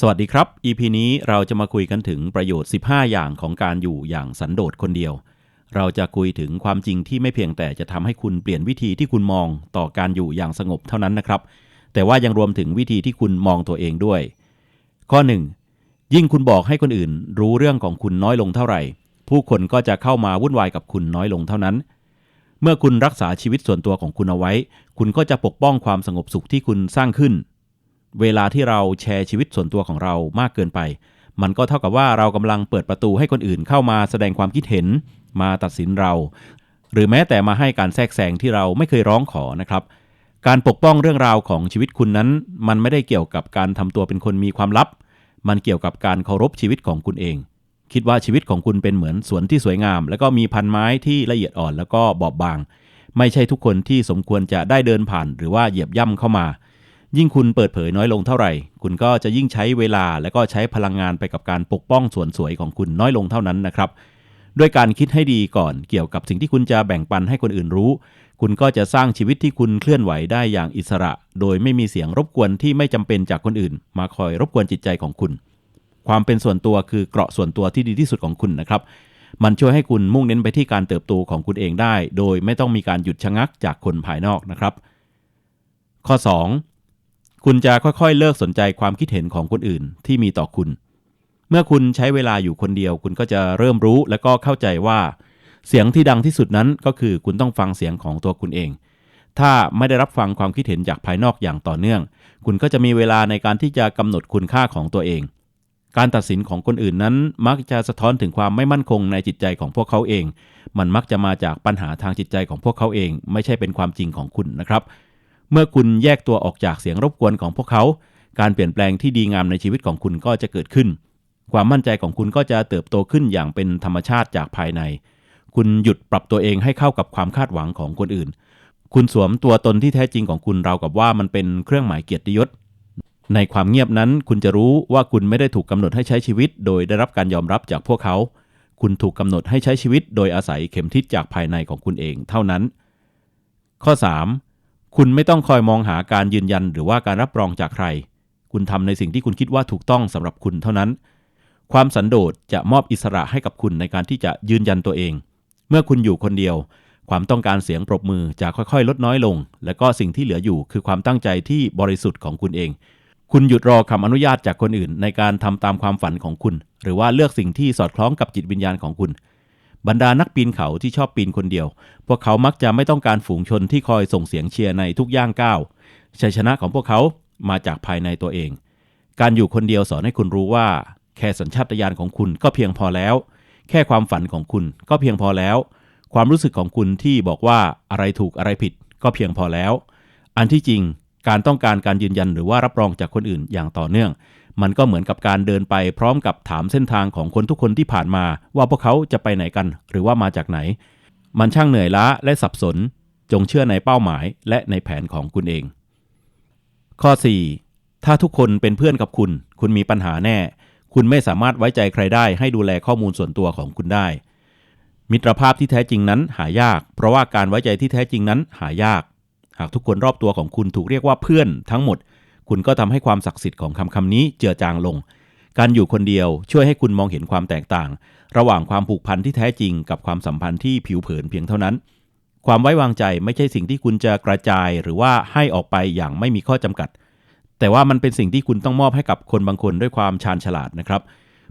สวัสดีครับ EP นี้เราจะมาคุยกันถึงประโยชน์ 15 อย่างของการอยู่อย่างสันโดษคนเดียว เราจะคุยถึงความจริงที่ไม่เพียงแต่จะทำให้คุณเปลี่ยนวิธีที่คุณมองต่อการอยู่อย่างสงบเท่านั้นนะครับ แต่ว่ายังรวมถึงวิธีที่คุณมองตัวเองด้วย ข้อ 1. ยิ่งคุณบอกให้คนอื่น รู้เรื่องของคุณน้อยลงเท่าไหร่ ผู้คนก็จะเข้ามาวุ่นวายกับคุณน้อยลงเท่านั้น เมื่อคุณรักษาชีวิตส่วนตัวของคุณเอาไว้ คุณก็จะปกป้องความสงบสุขที่คุณสร้างขึ้น เวลาที่เราแชร์ชีวิตส่วนตัวของเรามากเกินไป มันก็เท่ากับว่าเรากำลังเปิดประตูให้คนอื่นเข้ามาแสดงความคิดเห็นมาตัดสินเรา หรือแม้แต่มาให้การแทรกแซงที่เราไม่เคยร้องขอนะครับ การปกป้องเรื่องราวของชีวิตคุณนั้น มันไม่ได้เกี่ยวกับการทำตัวเป็นคนมีความลับ มันเกี่ยวกับการเคารพชีวิตของคุณเอง คิดว่าชีวิตของคุณเป็นเหมือนสวนที่สวยงาม แล้วก็มีพันไม้ที่ละเอียดอ่อนแล้วก็บอบบาง ไม่ใช่ทุกคนที่สมควรจะได้เดินผ่าน หรือว่าเหยียบย่ำเข้ามา ยิ่งคุณเปิดเผยน้อยลงเท่าไหร่ คุณก็จะยิ่งใช้เวลาและก็ใช้พลังงานไปกับการปกป้องส่วนสวยของคุณน้อยลงเท่านั้นนะครับ ด้วยการคิดให้ดีก่อนเกี่ยวกับสิ่งที่คุณจะแบ่งปันให้คนอื่นรู้ คุณก็จะสร้างชีวิตที่คุณเคลื่อนไหวได้อย่างอิสระ โดยไม่มีเสียงรบกวนที่ไม่จำเป็นจากคนอื่น มาคอยรบกวนจิตใจของคุณ ความเป็นส่วนตัวคือเกราะส่วนตัวที่ดีที่สุดของคุณนะครับ มันช่วยให้คุณมุ่งเน้นไปที่การเติบโตของคุณเองได้ โดยไม่ต้องมีการหยุดชะงักจากคนภายนอกนะครับ ข้อ 2. คุณจะค่อยๆ เลิกสนใจความคิดเห็นของคนอื่นที่มีต่อคุณ เมื่อคุณใช้เวลาอยู่คนเดียว คุณก็จะเริ่มรู้และก็เข้าใจว่า เสียงที่ดังที่สุดนั้นก็คือคุณต้องฟังเสียงของตัวคุณเอง ถ้าไม่ได้รับฟังความคิดเห็นจากภายนอกอย่างต่อเนื่อง คุณก็จะมีเวลาในการที่จะกำหนดคุณค่าของตัวเอง การตัดสินของคนอื่นนั้น มักจะสะท้อนถึงความไม่มั่นคงในจิตใจของพวกเขาเอง มันมักจะมาจากปัญหาทางจิตใจของพวกเขาเอง ไม่ใช่เป็นความจริงของคุณนะครับ เมื่อคุณแยกตัวออกจากเสียงรบกวนของพวกเขา การเปลี่ยนแปลงที่ดีงามในชีวิตของคุณก็จะเกิดขึ้น ความมั่นใจของคุณก็จะเติบโตขึ้นอย่างเป็นธรรมชาติจากภายใน คุณหยุดปรับตัวเองให้เข้ากับความคาดหวังของคนอื่น คุณสวมตัวตนที่แท้จริงของคุณราวกับว่ามันเป็นเครื่องหมายเกียรติยศ ในความเงียบนั้น คุณจะรู้ว่าคุณไม่ได้ถูกกำหนดให้ใช้ชีวิต โดยได้รับการยอมรับจากพวกเขา คุณถูกกำหนดให้ใช้ชีวิต โดยอาศัยเข็มทิศจากภายในของคุณเองเท่านั้น ข้อ 3. คุณไม่ต้องคอยมองหาการยืนยันหรือว่าการรับรองจากใคร คุณทำในสิ่งที่คุณคิดว่าถูกต้องสำหรับคุณเท่านั้น ความสันโดษจะมอบอิสระให้กับคุณในการที่จะยืนยันตัวเอง เมื่อคุณอยู่คนเดียว ความต้องการเสียงปรบมือจะค่อยๆ ลดน้อยลง และก็สิ่งที่เหลืออยู่คือความตั้งใจที่บริสุทธิ์ของคุณเอง คุณหยุดรอคำอนุญาตจากคนอื่น ในการทำตามความฝันของคุณ หรือว่าเลือกสิ่งที่สอดคล้องกับจิตวิญญาณของคุณ บรรดานักปีนเขาที่ชอบปีนคนเดียว พวกเขามักจะไม่ต้องการฝูงชนที่คอยส่งเสียงเชียร์ในทุกย่างก้าวชัยชนะของพวกเขามาจากภายในตัวเอง การอยู่คนเดียวสอนให้คุณรู้ว่า แค่สัญชาตญาณของคุณก็เพียงพอแล้ว แค่ความฝันของคุณก็เพียงพอแล้ว ความรู้สึกของคุณที่บอกว่าอะไรถูกอะไรผิดก็เพียงพอแล้ว อันที่จริง การต้องการการยืนยันหรือว่ารับรองจากคนอื่นอย่างต่อเนื่อง มันก็เหมือนกับการเดินไปพร้อมกับถามเส้นทางของคนทุกคนที่ผ่านมา ว่าพวกเขาจะไปไหนกัน หรือว่ามาจากไหน มันช่างเหนื่อยล้าและสับสน จงเชื่อในเป้าหมายและในแผนของคุณเอง ข้อ 4. ถ้าทุกคนเป็นเพื่อนกับคุณ คุณมีปัญหาแน่ คุณไม่สามารถไว้ใจใครได้ ให้ดูแลข้อมูลส่วนตัวของคุณได้ มิตรภาพที่แท้จริงนั้นหายาก เพราะว่าการไว้ใจที่แท้จริงนั้นหายาก หากทุกคนรอบตัวของคุณถูกเรียกว่าเพื่อนทั้งหมด คุณก็ทำให้ความศักดิ์สิทธิ์ของคำคำนี้เจือจางลง การอยู่คนเดียวช่วยให้คุณมองเห็นความแตกต่าง ระหว่างความผูกพันที่แท้จริงกับความสัมพันธ์ที่ผิวเผินเพียงเท่านั้น ความไว้วางใจไม่ใช่สิ่งที่คุณจะกระจายหรือว่าให้ออกไปอย่างไม่มีข้อจำกัด แต่ว่ามันเป็นสิ่งที่คุณต้องมอบให้กับคนบางคนด้วยความชาญฉลาดนะครับ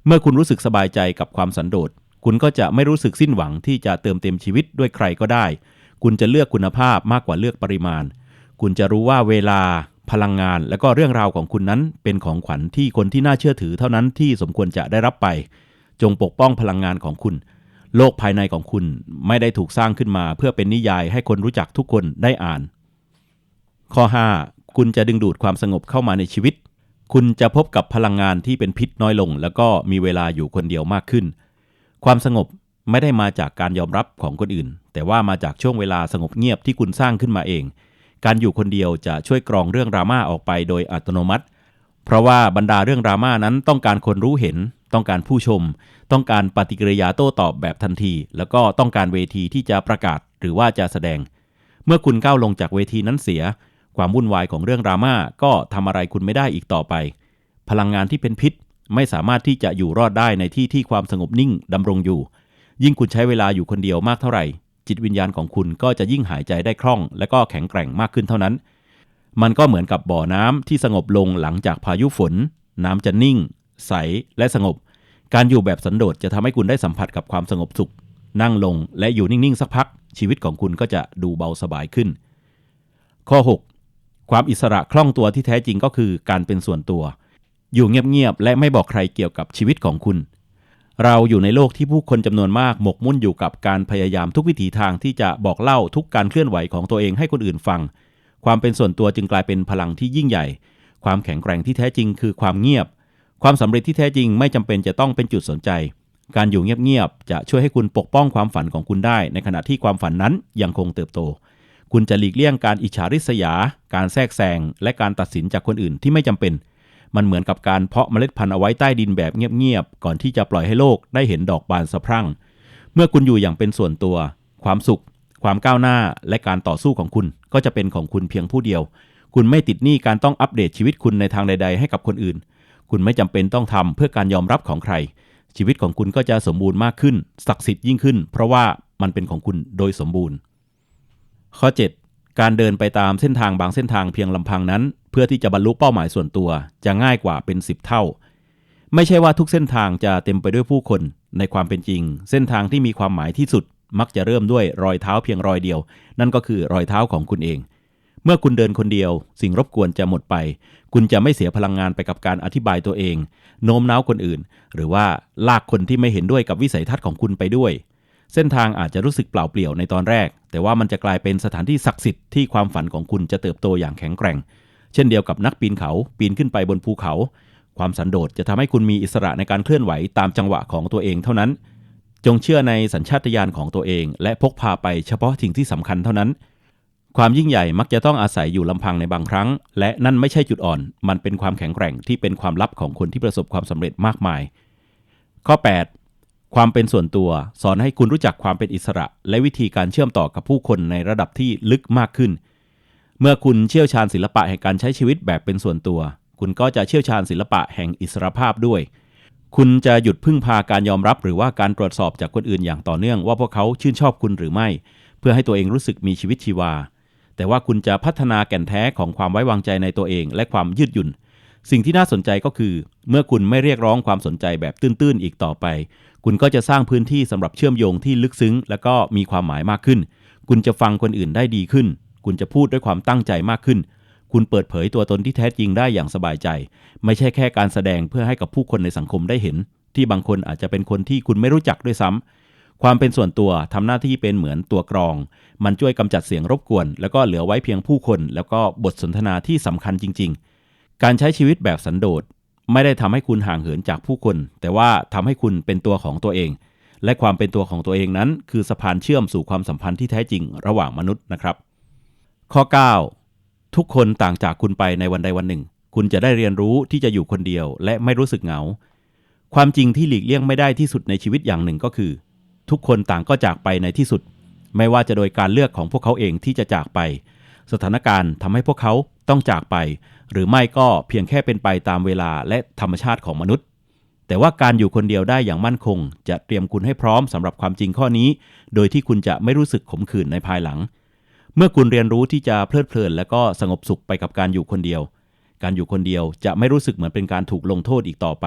เมื่อคุณรู้สึกสบายใจกับความสันโดษคุณก็จะไม่รู้สึกสิ้นหวังที่จะเติมเต็มชีวิตด้วยใครก็ได้ คุณจะเลือกคุณภาพมากกว่าเลือกปริมาณ คุณจะรู้ว่าเวลาพลังงาน และก็เรื่องราวของคุณนั้นเป็นของขวัญที่คนที่น่าเชื่อถือเท่านั้นที่สมควรจะได้รับไป จงปกป้องพลังงานของคุณ โลกภายในของคุณไม่ได้ถูกสร้างขึ้นมา เพื่อเป็นนิยายให้คนรู้จักทุกคนได้อ่าน ข้อ 5 คุณจะดึงดูดความสงบเข้ามาในชีวิต คุณจะพบกับพลังงานที่เป็นพิษน้อยลง แล้วก็มีเวลาอยู่คนเดียวมากขึ้น ความสงบไม่ได้มาจากการยอมรับของคนอื่น แต่ว่ามาจากช่วงเวลาสงบเงียบที่คุณสร้างขึ้นมาเอง การอยู่คนเดียวจะช่วยกรองเรื่องดราม่าออกไปโดยอัตโนมัติ เพราะว่าบรรดาเรื่องดราม่านั้นต้องการคนรู้เห็น ต้องการผู้ชม ต้องการปฏิกิริยาโต้ตอบแบบทันที แล้วก็ต้องการเวทีที่จะประกาศหรือว่าจะแสดง เมื่อคุณก้าวลงจากเวทีนั้นเสีย ความวุ่นวายของเรื่องดราม่าก็ทำอะไรคุณไม่ได้อีกต่อไป พลังงานที่เป็นพิษไม่สามารถที่จะอยู่รอดได้ในที่ที่ความสงบนิ่งดำรงอยู่ ยิ่งคุณใช้เวลาอยู่คนเดียวมากเท่าไหร่ จิตวิญญาณของคุณก็จะยิ่งหายใจได้คล่อง และก็แข็งแกร่งมากขึ้นเท่านั้น มันก็เหมือนกับบ่อน้ำที่สงบลงหลังจากพายุฝน น้ำจะนิ่ง ใสและสงบ การอยู่แบบสันโดษจะทำให้คุณได้สัมผัสกับความสงบสุข นั่งลงและอยู่นิ่งๆสักพัก ชีวิตของคุณก็จะดูเบาสบายขึ้น ข้อ 6 ความอิสระคล่องตัวที่แท้จริงก็คือการเป็นส่วนตัว อยู่เงียบๆและไม่บอกใครเกี่ยวกับชีวิตของคุณ เราอยู่ในโลกที่ผู้คนจำนวนมากหมกมุ่นอยู่กับการพยายามทุกวิถีทางที่จะบอกเล่าทุกการเคลื่อนไหวของตัวเองให้คนอื่นฟัง ความเป็นส่วนตัวจึงกลายเป็นพลังที่ยิ่งใหญ่ ความแข็งแกร่งที่แท้จริงคือความเงียบ ความสำเร็จที่แท้จริงไม่จำเป็นจะต้องเป็นจุดสนใจ การอยู่เงียบๆจะช่วยให้คุณปกป้องความฝันของคุณได้ ในขณะที่ความฝันนั้นยังคงเติบโต คุณจะหลีกเลี่ยงการอิจฉาริษยา การแทรกแซงและการตัดสินจากคนอื่นที่ไม่จำเป็น มันเหมือนกับการเพาะเมล็ดพันธุ์เอาไว้ใต้ดินแบบเงียบๆก่อนที่จะปล่อยให้โลกได้เห็นดอกบานสะพรั่ง เมื่อคุณอยู่อย่างเป็นส่วนตัว ความสุข ความก้าวหน้าและการต่อสู้ของคุณก็จะเป็นของคุณเพียงผู้เดียว คุณไม่ติดหนี้การต้องอัปเดตชีวิตคุณในทางใด ๆ ให้กับคนอื่น คุณไม่จำเป็นต้องทำเพื่อการยอมรับของใคร ชีวิตของคุณก็จะสมบูรณ์มากขึ้น ศักดิ์สิทธิ์ยิ่งขึ้น เพราะว่ามันเป็นของคุณโดยสมบูรณ์ ข้อ 7 การเดินไปตามเส้นทางบางเส้นทางเพียงลำพังนั้น เพื่อที่จะบรรลุเป้าหมายส่วนตัว จะง่ายกว่าเป็น 10 เท่า ไม่ใช่ว่าทุกเส้นทางจะเต็มไปด้วยผู้คน ในความเป็นจริง เส้นทางที่มีความหมายที่สุด มักจะเริ่มด้วยรอยเท้าเพียงรอยเดียว นั่นก็คือรอยเท้าของคุณเอง เมื่อคุณเดินคนเดียว สิ่งรบกวนจะหมดไป คุณจะไม่เสียพลังงานไปกับการอธิบายตัวเอง โน้มน้าวคนอื่น หรือว่าลากคนที่ไม่เห็นด้วยกับวิสัยทัศน์ของคุณไปด้วยเส้นทางอาจจะรู้สึกเปล่าเปลี่ยวในตอนแรก แต่ว่ามันจะกลายเป็นสถานที่ศักดิ์สิทธิ์ที่ความฝันของคุณจะเติบโตอย่างแข็งแกร่ง เช่นเดียวกับนักปีนเขาปีนขึ้นไปบนภูเขา ความสันโดษจะทำให้คุณมีอิสระในการเคลื่อนไหวตามจังหวะของตัวเองเท่านั้น จงเชื่อในสัญชาตญาณของตัวเอง และพกพาไปเฉพาะสิ่งที่สำคัญเท่านั้น ความยิ่งใหญ่มักจะต้องอาศัยอยู่ลำพังในบางครั้ง และนั่นไม่ใช่จุดอ่อน มันเป็นความแข็งแกร่งที่เป็นความลับของคนที่ประสบความสำเร็จมากมาย ข้อ 8ความเป็นส่วนตัวสอนให้คุณรู้จักความเป็นอิสระ และวิธีการเชื่อมต่อกับผู้คนในระดับที่ลึกมากขึ้น เมื่อคุณเชี่ยวชาญศิลปะแห่งการใช้ชีวิตแบบเป็นส่วนตัว คุณก็จะเชี่ยวชาญศิลปะแห่งอิสรภาพด้วย คุณจะหยุดพึ่งพาการยอมรับหรือว่าการตรวจสอบจากคนอื่นอย่างต่อเนื่องว่าพวกเขาชื่นชอบคุณหรือไม่ เพื่อให้ตัวเองรู้สึกมีชีวิตชีวา แต่ว่าคุณจะพัฒนาแก่นแท้ของความไว้วางใจในตัวเอง และความยืดหยุ่น สิ่งที่น่าสนใจก็คือ เมื่อคุณไม่เรียกร้องความสนใจแบบตื้นๆอีกต่อไป คุณก็จะสร้างพื้นที่สำหรับเชื่อมโยงที่ลึกซึ้ง และก็มีความหมายมากขึ้น คุณจะฟังคนอื่นได้ดีขึ้น คุณจะพูดด้วยความตั้งใจมากขึ้น คุณเปิดเผยตัวตนที่แท้จริงได้อย่างสบายใจ ไม่ใช่แค่การแสดงเพื่อให้กับผู้คนในสังคมได้เห็น ที่บางคนอาจจะเป็นคนที่คุณไม่รู้จักด้วยซ้ำความเป็นส่วนตัวทำหน้าที่เป็นเหมือนตัวกรอง มันช่วยกำจัดเสียงรบกวน แล้วก็เหลือไว้เพียงผู้คน แล้วก็บทสนทนาที่สำคัญจริง ๆ การใช้ชีวิตแบบสันโดษไม่ได้ทำให้คุณห่างเหินจากผู้คน แต่ว่าทำให้คุณเป็นตัวของตัวเอง และความเป็นตัวของตัวเองนั้น คือสะพานเชื่อมสู่ความสัมพันธ์ที่แท้จริงระหว่างมนุษย์นะครับ ข้อ 9 ทุกคนต่างจากคุณไปในวันใดวันหนึ่ง คุณจะได้เรียนรู้ที่จะอยู่คนเดียว และไม่รู้สึกเหงา ความจริงที่หลีกเลี่ยงไม่ได้ที่สุดในชีวิตอย่างหนึ่งก็คือ ทุกคนต่างก็จากไปในที่สุด ไม่ว่าจะโดยการเลือกของพวกเขาเองที่จะจากไป สถานการณ์ทำให้พวกเขาต้องจากไป หรือไม่ก็เพียงแค่เป็นไปตามเวลาและธรรมชาติของมนุษย์แต่ว่าการอยู่คนเดียวได้อย่างมั่นคง จะเตรียมคุณให้พร้อมสำหรับความจริงข้อนี้ โดยที่คุณจะไม่รู้สึกขมขื่นในภายหลัง เมื่อคุณเรียนรู้ที่จะเพลิดเพลิน และก็สงบสุขไปกับการอยู่คนเดียว การอยู่คนเดียวจะไม่รู้สึกเหมือนเป็นการถูกลงโทษอีกต่อไป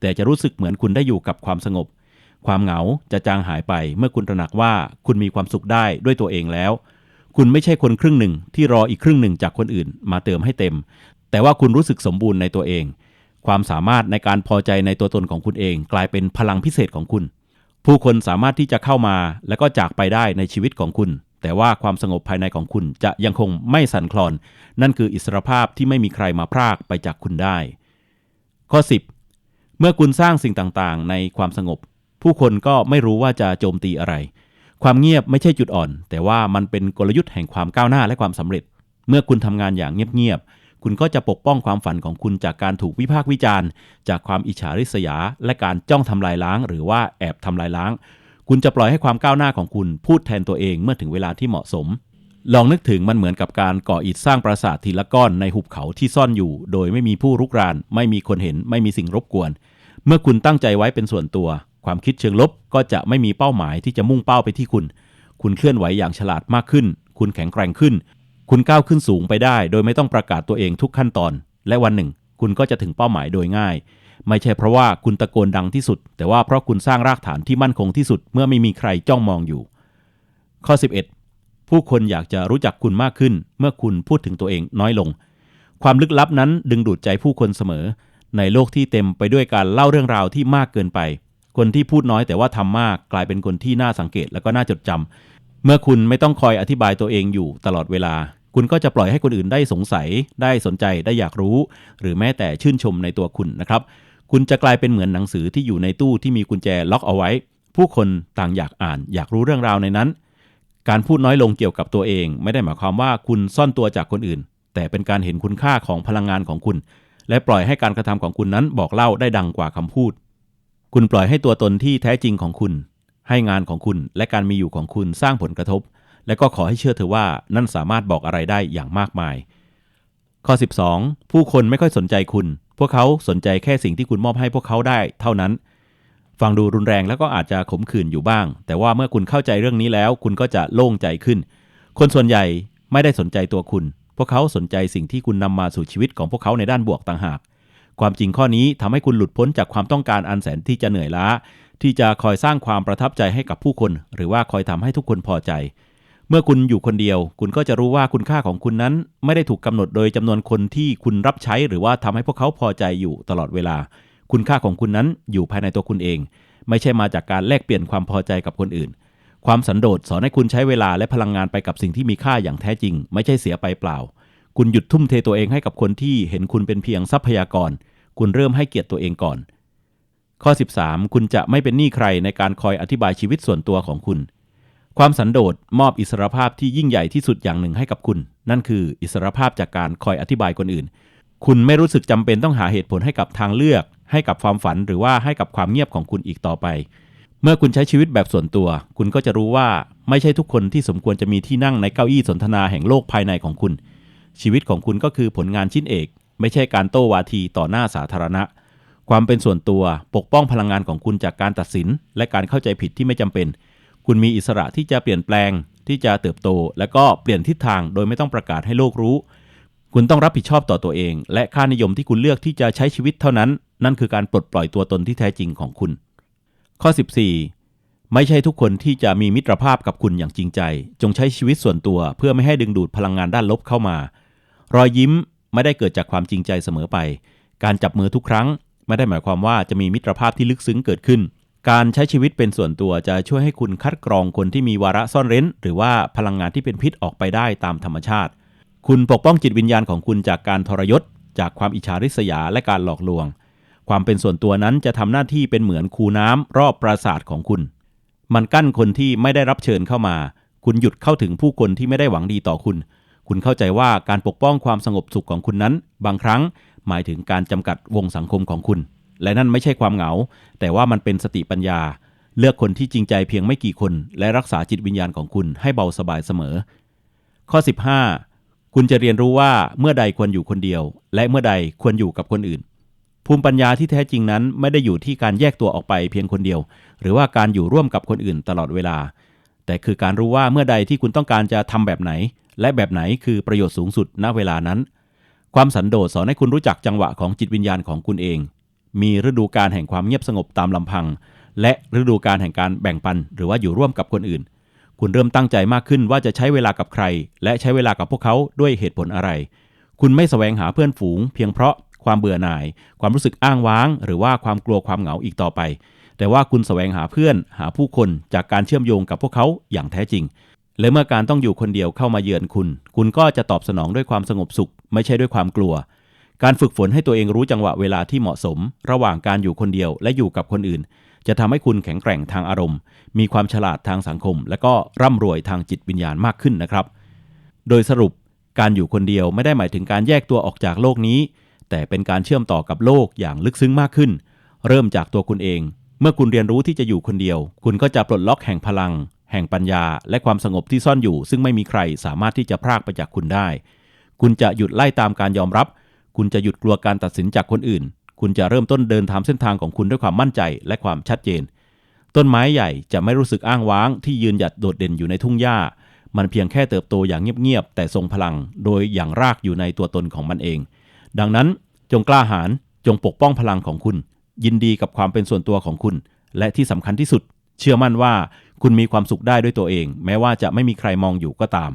แต่จะรู้สึกเหมือนคุณได้อยู่กับความสงบ ความเหงาจะจางหายไป เมื่อคุณตระหนักว่าคุณมีความสุขได้ด้วยตัวเองแล้ว คุณไม่ใช่คนครึ่งหนึ่งที่รออีกครึ่งหนึ่งจากคนอื่น มาเติมให้เต็ม แต่ว่าคุณรู้สึกสมบูรณ์ในตัวเอง ความสามารถในการพอใจในตัวตนของคุณเอง กลายเป็นพลังพิเศษของคุณ ผู้คนสามารถที่จะเข้ามาและก็จากไปได้ในชีวิตของคุณ แต่ว่าความสงบภายในของคุณจะยังคงไม่สั่นคลอน นั่นคืออิสรภาพที่ไม่มีใครมาพรากไปจากคุณได้ ข้อ 10 เมื่อคุณสร้างสิ่งต่างๆ ในความสงบ ผู้คนก็ไม่รู้ว่าจะโจมตีอะไร ความเงียบไม่ใช่จุดอ่อน แต่ว่ามันเป็นกลยุทธ์แห่งความก้าวหน้าและความสำเร็จ เมื่อคุณทำงานอย่างเงียบๆคุณก็จะปกป้องความฝันของคุณจากการถูกวิพากษ์วิจารณ์ จากความอิจฉาริษยา และการจ้องทำลายล้าง หรือว่าแอบทำลายล้าง คุณจะปล่อยให้ความก้าวหน้าของคุณพูดแทนตัวเองเมื่อถึงเวลาที่เหมาะสม ลองนึกถึงมันเหมือนกับการก่ออิฐสร้างปราสาททีละก้อนในหุบเขาที่ซ่อนอยู่ โดยไม่มีผู้รุกราน ไม่มีคนเห็น ไม่มีสิ่งรบกวน เมื่อคุณตั้งใจไว้เป็นส่วนตัว ความคิดเชิงลบก็จะไม่มีเป้าหมายที่จะมุ่งเป้าไปที่คุณ คุณเคลื่อนไหวอย่างฉลาดมากขึ้น คุณแข็งแกร่งขึ้น คุณก้าวขึ้นสูงไปได้ โดยไม่ต้องประกาศตัวเองทุกขั้นตอน และวันหนึ่ง คุณก็จะถึงเป้าหมายโดยง่าย ไม่ใช่เพราะว่าคุณตะโกนดังที่สุด แต่ว่าเพราะคุณสร้างรากฐานที่มั่นคงที่สุดเมื่อไม่มีใครจ้องมองอยู่ ข้อ 11 ผู้คนอยากจะรู้จักคุณมากขึ้น เมื่อคุณพูดถึงตัวเองน้อยลง ความลึกลับนั้นดึงดูดใจผู้คนเสมอ ในโลกที่เต็มไปด้วยการเล่าเรื่องราวที่มากเกินไป คนที่พูดน้อยแต่ว่าทำมากกลายเป็นคนที่น่าสังเกตและก็น่าจดจำเมื่อคุณไม่ต้องคอยอธิบายตัวเองอยู่ตลอดเวลา คุณก็จะปล่อยให้คนอื่นได้สงสัย ได้สนใจได้อยากรู้ หรือแม้แต่ชื่นชมในตัวคุณนะครับ คุณจะกลายเป็นเหมือนหนังสือที่อยู่ในตู้ที่มีกุญแจล็อกเอาไว้ ผู้คนต่างอยากอ่าน อยากรู้เรื่องราวในนั้น การพูดน้อยลงเกี่ยวกับตัวเอง ไม่ได้หมายความว่าคุณซ่อนตัวจากคนอื่น แต่เป็นการเห็นคุณค่าของพลังงานของคุณ และปล่อยให้การกระทำของคุณนั้นบอกเล่าได้ดังกว่าคำพูด คุณปล่อยให้ตัวตนที่แท้จริงของคุณ ให้งานของคุณและการมีอยู่ของคุณสร้างผลกระทบ และก็ขอให้เชื่อเถอว่านั่นสามารถบอกอะไรได้อย่างมากมาย ข้อ 12 ผู้คนไม่ค่อยสนใจคุณ พวกเขาสนใจแค่สิ่งที่คุณมอบให้พวกเขาได้เท่านั้น ฟังดูรุนแรงแล้วก็อาจจะขมขื่นอยู่บ้าง แต่ว่าเมื่อคุณเข้าใจเรื่องนี้แล้ว คุณก็จะโล่งใจขึ้น คนส่วนใหญ่ไม่ได้สนใจตัวคุณ พวกเขาสนใจสิ่งที่คุณนำมาสู่ชีวิตของพวกเขาในด้านบวกต่างหาก ความจริงข้อนี้ทำให้คุณหลุดพ้นจากความต้องการอันแสนที่จะเหนื่อยล้า ที่จะคอยสร้างความประทับใจให้กับผู้คน หรือว่าคอยทำให้ทุกคนพอใจ มื่อคุณอยู่คนเดียว คุณก็จะรู้ว่าคุณค่าของคุณนั้น ไม่ได้ถูกกำหนดโดยจำนวนคนที่คุณรับใช้ หรือว่าทำให้พวกเขาพอใจอยู่ตลอดเวลา คุณค่าของคุณนั้นอยู่ภายในตัวคุณเอง ไม่ใช่มาจากการแลกเปลี่ยนความพอใจกับคนอื่น ความสันโดษสอนให้คุณใช้เวลาและพลังงานไปกับสิ่งที่มีค่าอย่างแท้จริง ไม่ใช่เสียไปเปล่า คุณหยุดทุ่มเทตัวเองให้กับคนที่เห็นคุณเป็นเพียงทรัพยากร คุณเริ่มให้เกียรติตัวเองก่อน ข้อ 13 คุณจะไม่เป็นหนี้ใครในการคอยอธิบายชีวิตส่วนตัวของคุณ ความสันโดษมอบอิสรภาพที่ยิ่งใหญ่ที่สุดอย่างหนึ่งให้กับคุณ นั่นคืออิสรภาพจากการคอยอธิบายคนอื่น คุณไม่รู้สึกจำเป็นต้องหาเหตุผลให้กับทางเลือก ให้กับความฝันหรือว่าให้กับความเงียบของคุณอีกต่อไป เมื่อคุณใช้ชีวิตแบบส่วนตัว คุณก็จะรู้ว่าไม่ใช่ทุกคนที่สมควรจะมีที่นั่งในเก้าอี้สนทนาแห่งโลกภายในของคุณ ชีวิตของคุณก็คือผลงานชิ้นเอก ไม่ใช่การโต้วาทีต่อหน้าสาธารณะ ความเป็นส่วนตัวปกป้องพลังงานของคุณจากการตัดสิน และการเข้าใจผิดที่ไม่จำเป็น คุณมีอิสระที่จะเปลี่ยนแปลงที่จะเติบโต และก็เปลี่ยนทิศทางโดยไม่ต้องประกาศให้โลกรู้ คุณต้องรับผิดชอบต่อตัวเอง และค่านิยมที่คุณเลือกที่จะใช้ชีวิตเท่านั้น นั่นคือการปลดปล่อยตัวตนที่แท้จริงของคุณ ข้อ 14 ไม่ใช่ทุกคนที่จะมีมิตรภาพกับคุณอย่างจริงใจ จงใช้ชีวิตส่วนตัว เพื่อไม่ให้ดึงดูดพลังงานด้านลบเข้ามา รอยยิ้มไม่ได้เกิดจากความจริงใจเสมอไป การจับมือทุกครั้ง ไม่ได้หมายความว่าจะมีมิตรภาพที่ลึกซึ้งเกิดขึ้น การใช้ชีวิตเป็นส่วนตัวจะช่วยให้คุณคัดกรองคนที่มีวาระซ่อนเร้น หรือว่าพลังงานที่เป็นพิษออกไปได้ตามธรรมชาติ คุณปกป้องจิตวิญญาณของคุณจากการทรยศ จากความอิจฉาริษยาและการหลอกลวง ความเป็นส่วนตัวนั้นจะทำหน้าที่เป็นเหมือนคูน้ำรอบปราสาทของคุณ มันกั้นคนที่ไม่ได้รับเชิญเข้ามา คุณหยุดเข้าถึงผู้คนที่ไม่ได้หวังดีต่อคุณ คุณเข้าใจว่าการปกป้องความสงบสุขของคุณนั้น บางครั้ง หมายถึงการจำกัดวงสังคมของคุณ และนั่นไม่ใช่ความเหงา แต่ว่ามันเป็นสติปัญญา เลือกคนที่จริงใจเพียงไม่กี่คน และรักษาจิตวิญญาณของคุณให้เบาสบายเสมอ ข้อ 15 คุณจะเรียนรู้ว่าเมื่อใดควรอยู่คนเดียว และเมื่อใดควรอยู่กับคนอื่น ภูมิปัญญาที่แท้จริงนั้นไม่ได้อยู่ที่การแยกตัวออกไปเพียงคนเดียว หรือว่าการอยู่ร่วมกับคนอื่นตลอดเวลา แต่คือการรู้ว่าเมื่อใดที่คุณต้องการจะทำแบบไหน และแบบไหนคือประโยชน์สูงสุดณเวลานั้น ความสันโดษสอนให้คุณรู้จักจังหวะของจิตวิญญาณของคุณเอง มีฤดูการแห่งความเงียบสงบตามลำพัง และฤดูการแห่งการแบ่งปัน หรือว่าอยู่ร่วมกับคนอื่น คุณเริ่มตั้งใจมากขึ้นว่าจะใช้เวลากับใคร และใช้เวลากับพวกเขาด้วยเหตุผลอะไร คุณไม่แสวงหาเพื่อนฝูง เพียงเพราะความเบื่อหน่าย ความรู้สึกอ้างว้าง หรือว่าความกลัวความเหงาอีกต่อไป แต่ว่าคุณแสวงหาเพื่อน หาผู้คนจากการเชื่อมโยงกับพวกเขาอย่างแท้จริง และเมื่อการต้องอยู่คนเดียวเข้ามาเยือนคุณ คุณก็จะตอบสนองด้วยความสงบสุข ไม่ใช่ด้วยความกลัว การฝึกฝนให้ตัวเองรู้จังหวะเวลาที่เหมาะสม ระหว่างการอยู่คนเดียวและอยู่กับคนอื่น จะทำให้คุณแข็งแกร่งทางอารมณ์ มีความฉลาดทางสังคม และก็ร่ำรวยทางจิตวิญญาณมากขึ้นนะครับ โดยสรุปการอยู่คนเดียวไม่ได้หมายถึงการแยกตัวออกจากโลกนี้ แต่เป็นการเชื่อมต่อกับโลกอย่างลึกซึ้งมากขึ้น เริ่มจากตัวคุณเอง เมื่อคุณเรียนรู้ที่จะอยู่คนเดียว คุณก็จะปลดล็อกแห่งพลัง แห่งปัญญา และความสงบที่ซ่อนอยู่ ซึ่งไม่มีใครสามารถที่จะพรากไปจากคุณได้ คุณจะหยุดไล่ตามการยอมรับ คุณจะหยุดกลัวการตัดสินจากคนอื่น คุณจะเริ่มต้นเดินตามเส้นทางของคุณด้วยความมั่นใจและความชัดเจน ต้นไม้ใหญ่จะไม่รู้สึกอ้างว้างที่ยืนหยัดโดดเด่นอยู่ในทุ่งหญ้า มันเพียงแค่เติบโตอย่างเงียบๆแต่ทรงพลัง โดยอย่างรากอยู่ในตัวตนของมันเอง ดังนั้นจงกล้าหาญจงปกป้องพลังของคุณ ยินดีกับความเป็นส่วนตัวของคุณ และที่สำคัญที่สุด เชื่อมั่นว่าคุณมีความสุขได้ด้วยตัวเอง แม้ว่าจะไม่มีใครมองอยู่ก็ตาม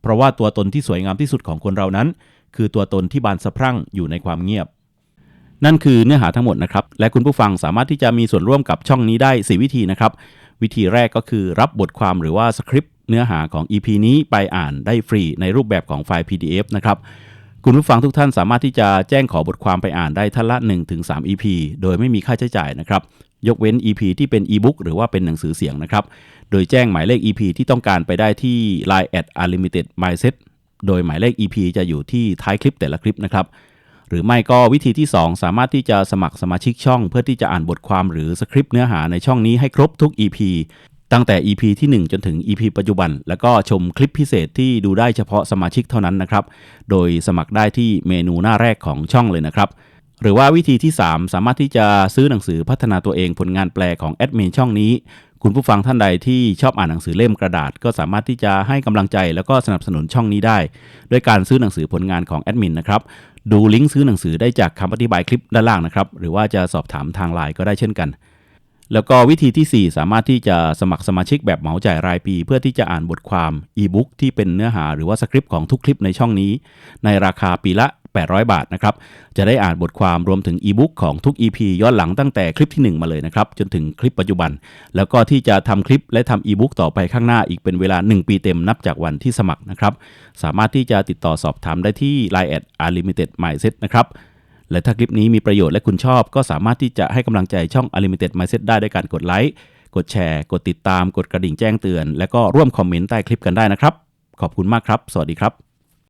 เพราะว่าตัวตนที่สวยงามที่สุดของคนเรานั้น คือตัวตนที่บานสะพรั่งอยู่ในความเงียบ นั่นคือเนื้อหาทั้งหมดนะครับ และคุณผู้ฟังสามารถที่จะมีส่วนร่วมกับช่องนี้ได้ 4 วิธีนะครับ วิธีแรกก็คือรับบทความหรือว่าสคริปต์เนื้อหาของ EP นี้ไปอ่านได้ฟรีในรูปแบบของไฟล์ PDF นะครับคุณผู้ฟังทุกท่านสามารถที่จะแจ้งขอบทความไปอ่านได้ท่านละ 1-3 EP โดยไม่มีค่าใช้จ่ายนะครับ ยกเว้น EP ที่เป็น e-book หรือว่าเป็นหนังสือเสียงนะครับ โดยแจ้งหมายเลข EP ที่ต้องการไปได้ที่ Line at unlimited mindset โดยหมายเลข EP จะอยู่ที่ท้ายคลิปแต่ละคลิปนะครับ หรือไม่ก็วิธีที่ 2 สามารถที่จะสมัครสมาชิกช่อง เพื่อที่จะอ่านบทความหรือสคริปต์เนื้อหาในช่องนี้ให้ครบทุก EP ตั้งแต่ EP ที่ 1 จนถึง EP ปัจจุบัน แล้วก็ชมคลิปพิเศษที่ดูได้เฉพาะสมาชิกเท่านั้นนะครับ โดยสมัครได้ที่เมนูหน้าแรกของช่องเลยนะครับ หรือว่าวิธีที่ 3 สามารถที่จะซื้อหนังสือพัฒนาตัวเองผลงานแปลของแอดมินช่องนี้ คุณผู้ฟังท่านใดที่ชอบอ่านหนังสือเล่มกระดาษ ก็สามารถที่จะให้กำลังใจแล้วก็สนับสนุนช่องนี้ได้ ด้วยการซื้อหนังสือผลงานของแอดมินนะครับ ดูลิงก์ซื้อหนังสือได้จากคำอธิบายคลิปด้านล่างนะครับ หรือว่าจะสอบถามทางไลน์ก็ได้เช่นกัน แล้วก็วิธีที่ 4 สามารถที่จะสมัครสมาชิกแบบเหมาจ่ายรายปี เพื่อที่จะอ่านบทความอีบุ๊กที่เป็นเนื้อหาหรือว่าสคริปต์ของทุกคลิปในช่องนี้ ในราคาปีละ 800 บาทนะครับ จะได้อ่านบทความรวมถึงอีบุ๊กของทุก EP ย้อนหลังตั้งแต่คลิปที่ 1 มาเลยนะครับ จนถึงคลิปปัจจุบัน แล้วก็ที่จะทำคลิปและทำอีบุ๊กต่อไปข้างหน้าอีกเป็นเวลา 1 ปีเต็มนับจากวันที่สมัครนะครับ สามารถที่จะติดต่อสอบถามได้ที่ Line at unlimited mindset นะครับและถ้าคลิปนี้มีประโยชน์และคุณชอบ ก็สามารถที่จะให้กำลังใจช่อง Unlimited Mindset ได้ด้วยการกดไลค์กดแชร์ กดติดตาม กดกระดิ่งแจ้งเตือน และก็ร่วมคอมเมนต์ใต้คลิปกันได้นะครับ ขอบคุณมากครับ สวัสดีครับ